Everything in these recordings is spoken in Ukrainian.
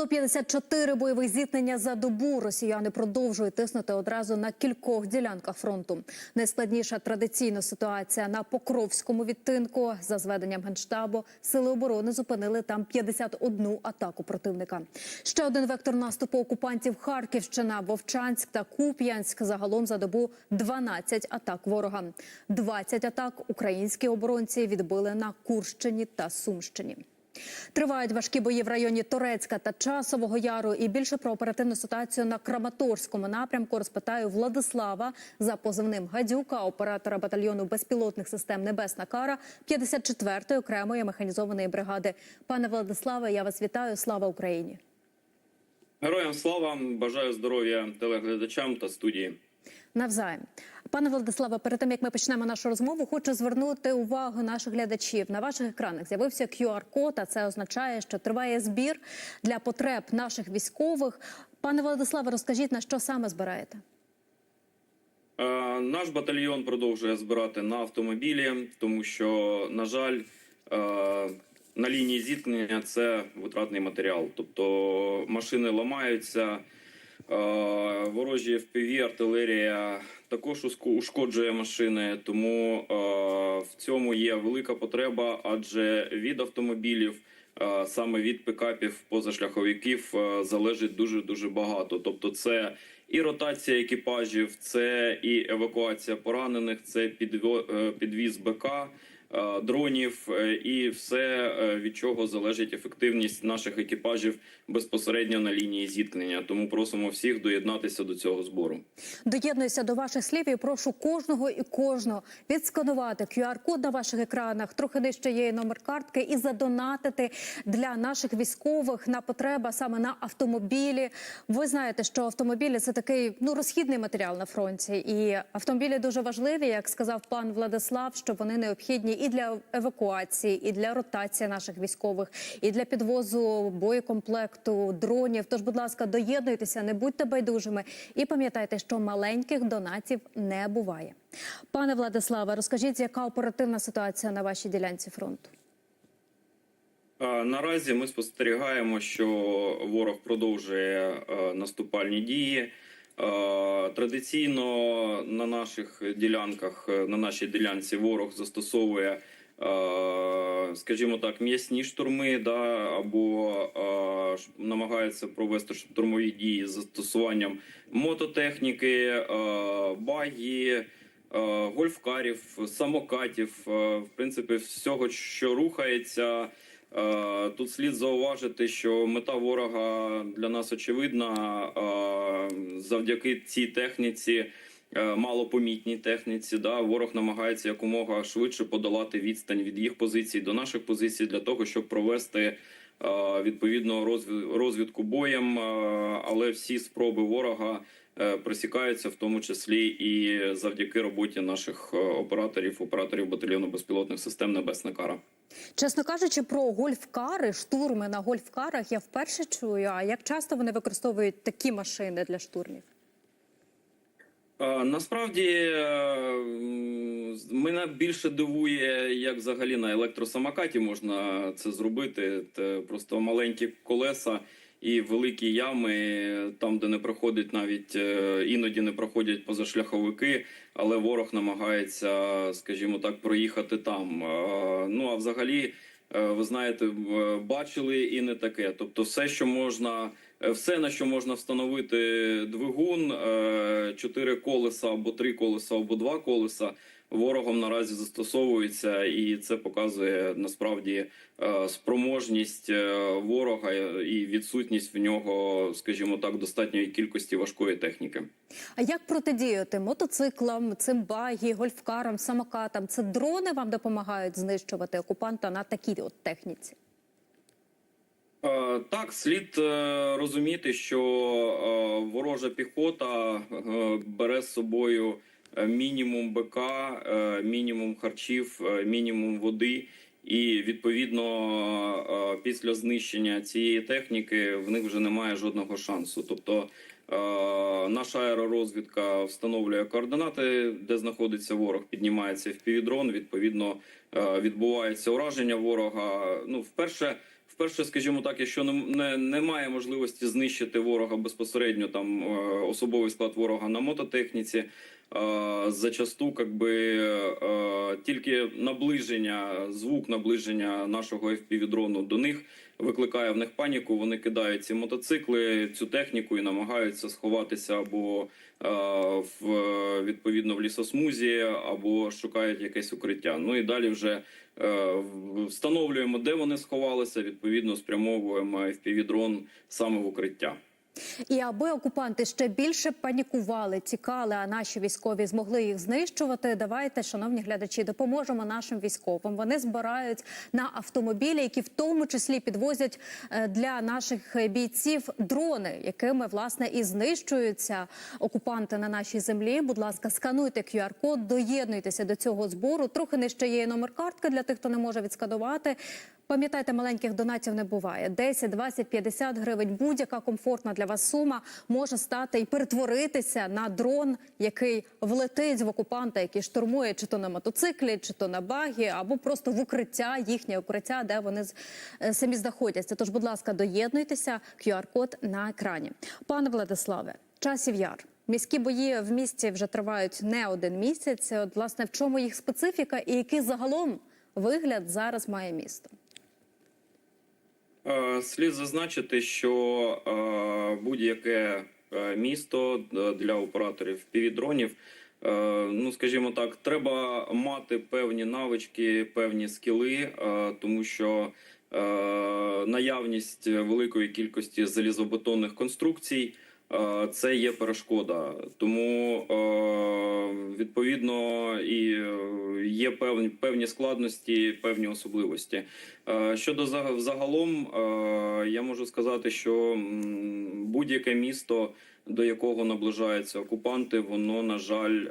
154 бойових зіткнення за добу. Росіяни продовжують тиснути одразу на кількох ділянках фронту. Найскладніша традиційна ситуація на Покровському відтинку. За зведенням генштабу сили оборони зупинили там 51 атаку противника. Ще один вектор наступу окупантів Харківщина, Вовчанськ та Куп'янськ. Загалом за добу 12 атак ворога. 20 атак українські оборонці відбили на Курщині та Сумщині. Тривають важкі бої в районі Торецька та Часового Яру. І більше про оперативну ситуацію на Краматорському напрямку розпитаю Владислава за позивним Гадюка, оператора батальйону безпілотних систем Небесна Кара 54-ї окремої механізованої бригади. Пане Владиславе, я вас вітаю. Слава Україні! Героям слава бажаю здоров'я телеглядачам та студії. Навзаєм, пане Владиславе, перед тим як ми почнемо нашу розмову, хочу звернути увагу наших глядачів. На ваших екранах з'явився QR-код, а це означає, що триває збір для потреб наших військових. Пане Владиславе, розкажіть на що саме збираєте? Е, Наш батальйон продовжує збирати на автомобілі, тому що, на жаль, е, на лінії зіткнення це витратний матеріал. Тобто машини ламаються, ворожі FPV, артилерія також ушкоджує машини. Тому е, в цьому є велика потреба, адже від автомобілів. е, Саме від пікапів позашляховиків е, залежить дуже дуже багато. Тобто, це і ротація екіпажів, це і евакуація поранених, це е, підвіз БК, е, дронів, е, і все е, від чого залежить ефективність наших екіпажів безпосередньо на лінії зіткнення. Тому просимо всіх доєднатися до цього збору. Доєднуюся до ваших слів і прошу кожного і кожного відсканувати QR-код на ваших екранах. Трохи нижче є номер картки, і задонатити для наших військових на потреба саме на автомобілі. Ви знаєте, що автомобілі це такий ну розхідний матеріал на фронті, і автомобілі дуже важливі, як сказав пан Владислав, що вони необхідні і для евакуації, і для ротації наших військових, і для підвозу боєкомплекту, дронів. Тож, будь ласка, доєднуйтеся, не будьте байдужими і пам'ятайте, що маленьких донатів не буває. Пане Владиславе, розкажіть, яка оперативна ситуація на вашій ділянці фронту? Е, Наразі ми спостерігаємо, що ворог продовжує е, наступальні дії. Е, Традиційно на наших ділянках, е, на нашій ділянці, ворог застосовує, е, скажімо так, м'ясні штурми, да, або намагається провести штурмові дії з застосуванням мототехніки, багі. Гольфкарів, самокатів, в принципі, всього, що рухається. Е, Тут слід зауважити, що мета ворога для нас очевидна. Е, Завдяки цій техніці, е, малопомітній техніці, да, ворог намагається якомога швидше подолати відстань від їх позицій до наших позицій для того, щоб провести е, відповідно розві- розвідку боєм. Е, Але всі спроби ворога е, просікаються, в тому числі і завдяки роботі наших операторів, операторів батальйону безпілотних систем Небесна Кара. Чесно кажучи, про гольфкари, штурми на гольфкарах я вперше чую. А як часто вони використовують такі машини для штурмів? Насправді е, мене більше дивує, як взагалі на електросамокаті можна це зробити. Це просто маленькі колеса і великі ями, там, де не проходить навіть е, іноді не проходять позашляховики, але ворог намагається, скажімо так, проїхати там. Е, Ну а взагалі. Ви знаєте, бачили і не таке. Тобто, все, що можна, все на що можна встановити двигун, е, чотири колеса або три колеса, або два колеса, ворогом наразі застосовується, і це показує насправді е, спроможність е, ворога і відсутність в нього, скажімо так, достатньої кількості важкої техніки. А як протидіяти мотоциклам, цим багі, гольфкарам, самокатам? Це дрони вам допомагають знищувати окупанта на такій от техніці? Е, Так, слід е, розуміти, що е, ворожа піхота бере з собою мінімум БК, мінімум харчів, мінімум води. І відповідно після знищення цієї техніки в них вже немає жодного шансу. Тобто наша аеророзвідка встановлює координати, де знаходиться ворог, піднімається в півдрон. Відповідно, відбувається ураження ворога. Ну, вперше. В вперше, скажімо так, якщо не, не, немає можливості знищити ворога безпосередньо, там е, особовий склад ворога на мототехніці, зачасту, как би, е, тільки наближення, звук наближення нашого FPV-дрону до них викликає в них паніку. Вони кидають ці мотоцикли, цю техніку і намагаються сховатися або е, в відповідно в лісосмузі, або шукають якесь укриття. Ну і далі вже е, встановлюємо, де вони сховалися. Відповідно, спрямовуємо FPV-дрон саме в укриття. І аби окупанти ще більше панікували, тікали, а наші військові змогли їх знищувати. Давайте, шановні глядачі, допоможемо нашим військовим. Вони збирають на автомобілі, які в тому числі підвозять е, для наших бійців дрони, якими власне і знищуються окупанти на нашій землі. Будь ласка, скануйте QR-код, доєднуйтеся до цього збору. Трохи нижче є номер картки для тих, хто не може відсканувати. Пам'ятайте, маленьких донатів не буває. 10, 20, 50 гривень. Будь-яка комфортна для вас сума може стати і перетворитися на дрон, який влетить в окупанта, який штурмує чи то на мотоциклі, чи то на багі, або просто в укриття, їхнє укриття, де вони е, самі знаходяться. Тож, будь ласка, доєднуйтеся. QR-код на екрані. Пане Владиславе, часів яр. Міські бої в місті вже тривають не один місяць. От, власне, в чому їх специфіка і який загалом вигляд зараз має місто? Е, Слід зазначити, що е, будь-яке е, місто для операторів півдронів, ну скажімо так, треба мати певні навички, певні скіли, тому що наявність великої кількості залізобетонних конструкцій. Е, Це є перешкода, тому е, відповідно і е, є певні певні складності, певні особливості. Щодо загалом, я можу сказати, що будь-яке місто, до якого наближаються окупанти, воно на жаль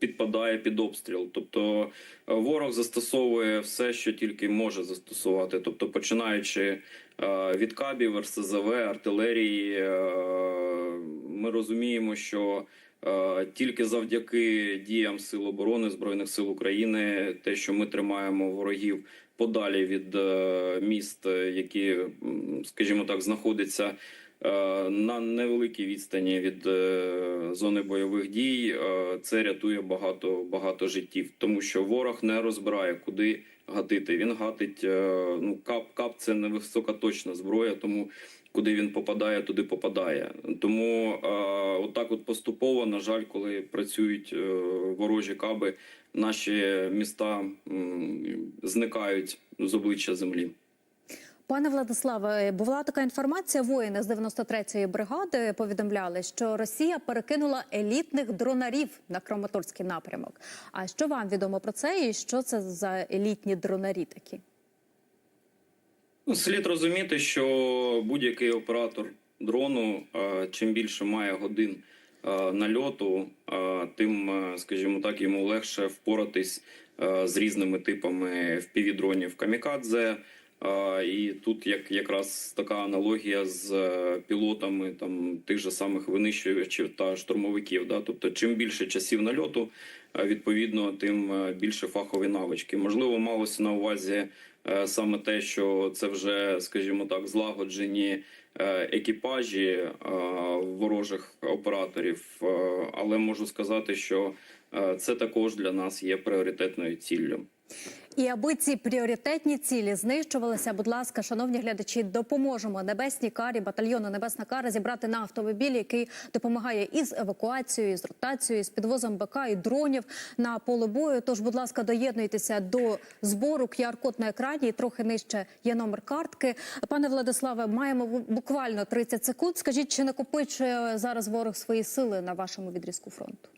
підпадає під обстріл. Тобто е, ворог застосовує все, що тільки може застосувати, тобто починаючи е, від кабів, РСЗВ, артилерії, е, ми розуміємо, що Тільки завдяки діям Сил оборони Збройних сил України, те, що ми тримаємо ворогів подалі від міст, які, скажімо так, знаходяться на невеликій відстані від е, зони бойових дій, е, це рятує багато багато життів, тому що ворог не розбирає, куди гатити. Він гатить е, ну кап, кап це не високоточна зброя, тому куди він попадає, туди попадає. Тому е, отак, от поступово, на жаль, коли працюють е, ворожі каби, наші міста зникають з обличчя землі. Пане Владиславе, була така інформація. Воїни з 93-ї бригади повідомляли, що Росія перекинула елітних дронарів на Краматорський напрямок. А що вам відомо про це, і що це за елітні дронарі такі? Ну, слід розуміти, що будь-який оператор дрону, чим більше має годин нальоту, тим, скажімо так, йому легше впоратись з різними типами FPV-дронів камікадзе. І тут як якраз така аналогія з е, пілотами там тих же самих винищувачів та штурмовиків. Да? Тобто, чим більше часів нальоту, е, відповідно, тим е, більше фахові навички. Можливо, малося на увазі саме те, що це вже, скажімо так, злагоджені екіпажі ворожих операторів. Але можу сказати, що це також для нас є пріоритетною ціллю. І аби ці пріоритетні цілі знищувалися, будь ласка, шановні глядачі, допоможемо небесній карі батальйону Небесна кара зібрати на автомобіль, який допомагає із евакуацією, з ротацією, з підвозом БК і дронів на поле бою. Тож, будь ласка, доєднуйтеся до збору. QR-код на екрані і трохи нижче є номер картки. Пане Владиславе, маємо бу- буквально 30 секунд. Скажіть, чи накопичує зараз ворог свої сили на вашому відрізку фронту?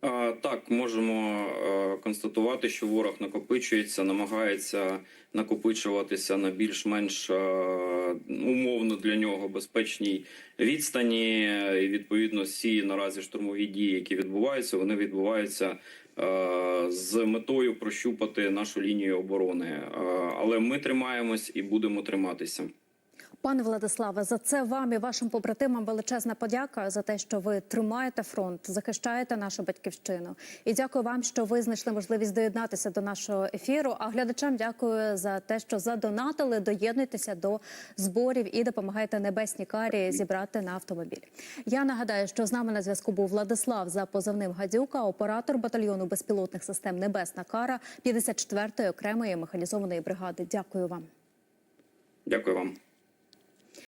Так, можемо е, констатувати, що ворог накопичується, намагається накопичуватися на більш-менш е, умовно для нього безпечній відстані. І відповідно всі наразі штурмові дії, які відбуваються, вони відбуваються е, з метою прощупати нашу лінію оборони. Але ми тримаємось і будемо триматися. Пане Владиславе, за це вам і вашим побратимам величезна подяка за те, що ви тримаєте фронт, захищаєте нашу батьківщину. І дякую вам, що ви знайшли можливість доєднатися до нашого ефіру. А глядачам дякую за те, що задонатили. Доєднуйтеся до зборів і допомагайте небесній карі зібрати на автомобіль. Я нагадаю, що з нами на зв'язку був Владислав за позивним Гадюка, оператор батальйону безпілотних систем Небесна Кара 54-ї окремої механізованої бригади. Дякую вам. Дякую вам.